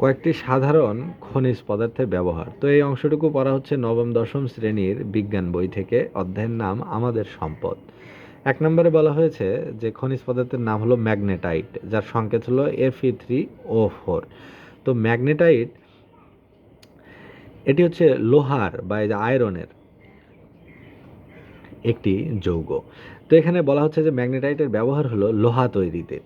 কয়েকটি সাধারণ খনিজ পদার্থের ব্যবহার। তো এই অংশটুকু পড়া হচ্ছে নবম, দশম শ্রেণির বিজ্ঞান বই থেকে। অধ্যায়ের নাম আমাদের সম্পদ। এক নম্বরে বলা হয়েছে যে খনিজ পদার্থের নাম হলো ম্যাগনেটাইট, যার সংকেত হলো এফ থ্রি ও ফোর তো ম্যাগনেটাইট, এটি হচ্ছে লোহার বা আয়রনের একটি যৌগ। তো এখানে বলা হচ্ছে যে ম্যাগনেটাইটের ব্যবহার হলো লোহা তৈরিতে।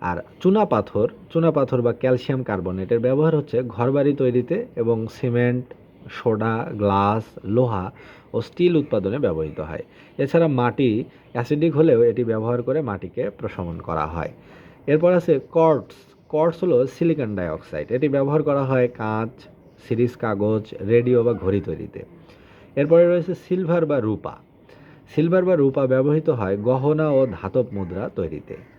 আর চুনা পাথর চুনা পাথর বা ক্যালসিয়াম কার্বনেটের ব্যবহার হচ্ছে ঘরবাড়ি তৈরিতে এবং সিমেন্ট, সোডা, গ্লাস, লোহা ও স্টিল উৎপাদনে ব্যবহৃত হয়। এছাড়া মাটি অ্যাসিডিক হলেও এটি ব্যবহার করে মাটিকে প্রশমন করা হয়। এরপর আছে কর্টস কর্টস হলো সিলিকন ডাইঅক্সাইড। এটি ব্যবহার করা হয় কাঁচ, সিরিজ কাগজ, রেডিও বা ঘড়ি তৈরিতে। এরপরে রয়েছে সিলভার বা রূপা। সিলভার বা রূপা ব্যবহৃত হয় গহনা ও ধাতব মুদ্রা তৈরিতে।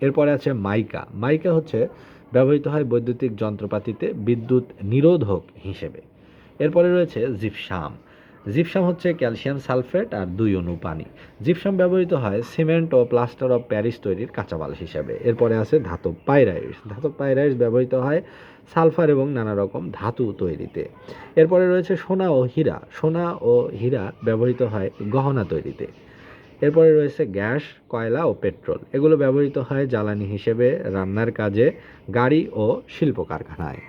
এরপরে আছে মাইকা। মাইকা হচ্ছে ব্যবহৃত হয় বৈদ্যুতিক যন্ত্রপাতিতে বিদ্যুৎ নিরোধক হিসেবে। এরপরে রয়েছে জিপসাম। জিপসাম হচ্ছে ক্যালসিয়াম সালফেট আর দুই অণু পানি। জিপসাম ব্যবহৃত হয় সিমেন্ট ও প্লাস্টার অফ প্যারিস তৈরির কাঁচামাল হিসাবে। এরপরে আছে ধাতব পাইরাইস। ধাতব পাইরাইস ব্যবহৃত হয় সালফার এবং নানা রকম ধাতু তৈরিতে। এরপরে রয়েছে সোনা ও হীরা। সোনা ও হীরা ব্যবহৃত হয় গহনা তৈরিতে। এরপরে রয়েছে গ্যাস, কয়লা ও পেট্রোল। এগুলো ব্যবহৃত হয় জ্বালানি হিসেবে রান্নার কাজে, গাড়ি ও শিল্প কারখানায়